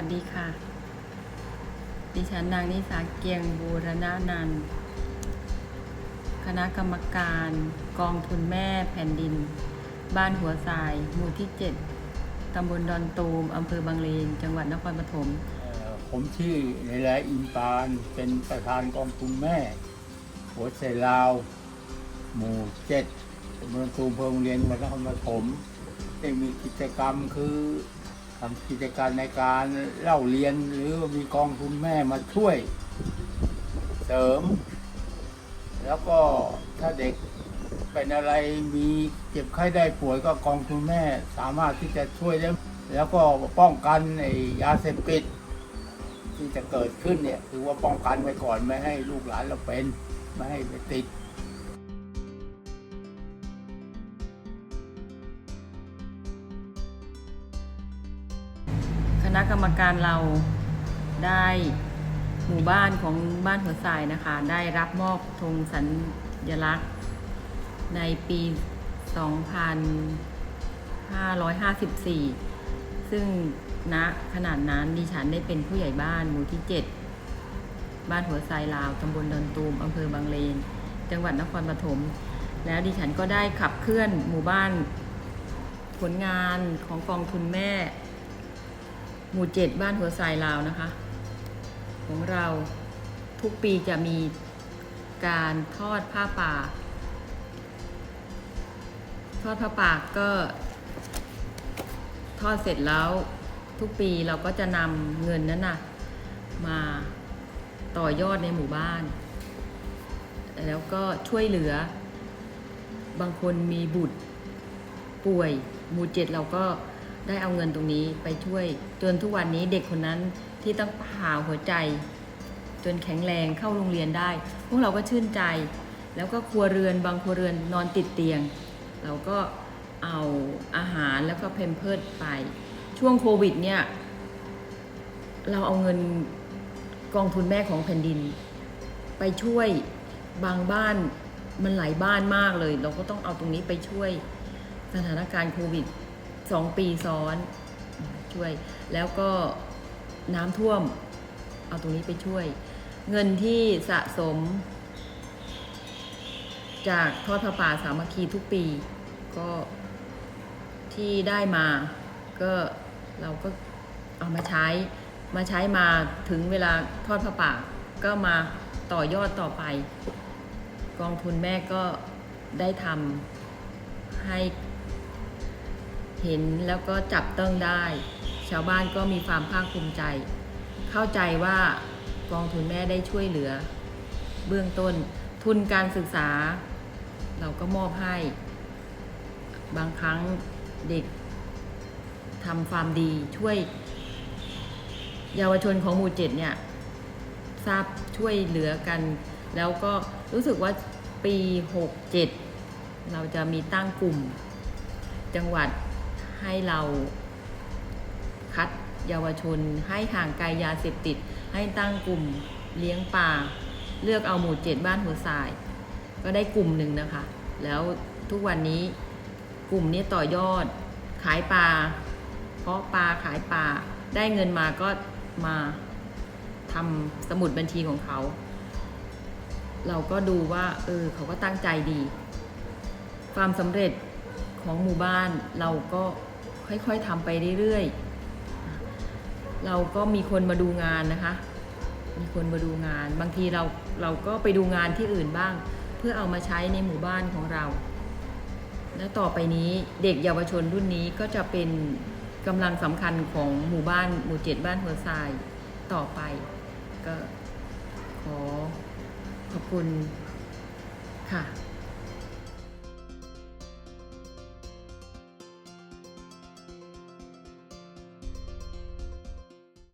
วัสดีค่ะ ดิฉันนางนิสาเกียงบูรณานันคณะกรรมการกองทุนแม่แผ่นดิน บ้านหัวทราย หมู่ที่ 7 ตำบลดอนตูม อำเภอบางเลน จังหวัดนครปฐม ผมชื่อเลไลอินปาน เป็นประธานกองทุนแม่ หัวไชลาว หมู่เจ็ดเมืองตูมเพิงเรียนวัดนครปฐมได้มีกิจกรรมคือ ทำกิจการในการเล่าเรียนหรือมีกองทุนแม่มาช่วยเสริม แล้วก็ถ้าเด็กเป็นอะไรมีเจ็บไข้ได้ป่วยก็กองทุนแม่สามารถที่จะช่วยได้แล้วก็ป้องกันไอ้ยาเสพติดที่จะเกิดขึ้นเนี่ยคือว่าป้องกันไว้ก่อนไม่ให้ลูกหลานเราเป็น ไม่ให้ไปติด ณะกรรมการเราได้หมู่บ้านของบ้านหัวทรายนะคะ ได้รับมอบธงสัญลักษณ์ในปี 2554 ซึ่งณขนาดนั้นดิฉันได้เป็นผู้ใหญ่บ้านหมู่ที่ 7 บ้านหัวทรายลาวตำบลดอนตูมอำเภอบางเลน จังหวัดนครปฐม แล้วดิฉันก็ได้ขับเคลื่อนหมู่บ้านผลงานของกองทุนแม่ หมู่เจ็ดบ้านหัวทรายลาวนะคะ ของเราทุกปีจะมีการทอดผ้าป่า ทอดผ้าป่าก็ทอดเสร็จแล้วทุกปีเราก็จะนำเงินนั้นนะมาต่อยอดในหมู่บ้าน แล้วก็ช่วยเหลือ บางคนมีบุตรป่วย หมู่เจ็ดเราก็ ได้เอาเงินตรงนี้ไปช่วย จนทุกวันนี้เด็กคนนั้นที่ต้องผ่าหัวใจ จนแข็งแรงเข้าโรงเรียนได้ พวกเราก็ชื่นใจ แล้วก็ครัวเรือนบางครัวเรือนนอนติดเตียง เราก็เอาอาหารแล้วก็เพมเพิร์ดไป ช่วงโควิดเนี่ยเราเอาเงินกองทุนแม่ของแผ่นดิน ไปช่วยบางบ้านมันหลายบ้านมากเลย เราก็ต้องเอาตรงนี้ไปช่วยสถานการณ์โควิด สองปีซ้อนช่วย แล้วก็น้ำท่วม เอาตรงนี้ไปช่วย เงินที่สะสม จากทอดพระป่าสามัคคีทุกปี ก็ที่ได้มา ก็เราก็เอามาใช้ มาใช้มาถึงเวลาทอดพระป่า ก็มาต่อยอดต่อไป กองทุนแม่ก็ได้ทำให้ เห็นแล้วก็จับต้องได้ ชาวบ้านก็มีความภาคภูมิใจ เข้าใจว่ากองทุนแม่ได้ช่วยเหลือ เบื้องต้นทุนการศึกษา เราก็มอบให้ บางครั้งเด็กทำความดีช่วย เยาวชนของหมู่เจ็ดเนี่ยทราบช่วยเหลือกัน แล้วก็รู้สึกว่าปี 67 เราจะมีตั้งกลุ่มจังหวัด ให้เราคัดเยาวชน ให้ห่างไกลยาเสพติด ให้ตั้งกลุ่มเลี้ยงปลาเลือกเอาหมู่เจ็ดบ้านหัวทราย ก็ได้กลุ่มหนึ่งนะคะ แล้วทุกวันนี้กลุ่มนี้ต่อยอด ขายปลาเพาะปลาขายปลาได้เงินมาก็มาทำสมุดบัญชีของเขา เราก็ดูว่า เออ เขาก็ตั้งใจดี ความสำเร็จ ของหมู่บ้านเราก็ค่อยๆทำไปเรื่อยๆ เราก็มีคนมาดูงานนะคะ มีคนมาดูงาน บางทีเราเราก็ไปดูงานที่อื่นบ้าง เพื่อเอามาใช้ในหมู่บ้านของเรา และต่อไปนี้เด็กเยาวชนรุ่นนี้ก็จะเป็นกำลังสำคัญของหมู่บ้านหมู่เจ็ดบ้านหัวทรายต่อไป ก็ขอขอบคุณค่ะ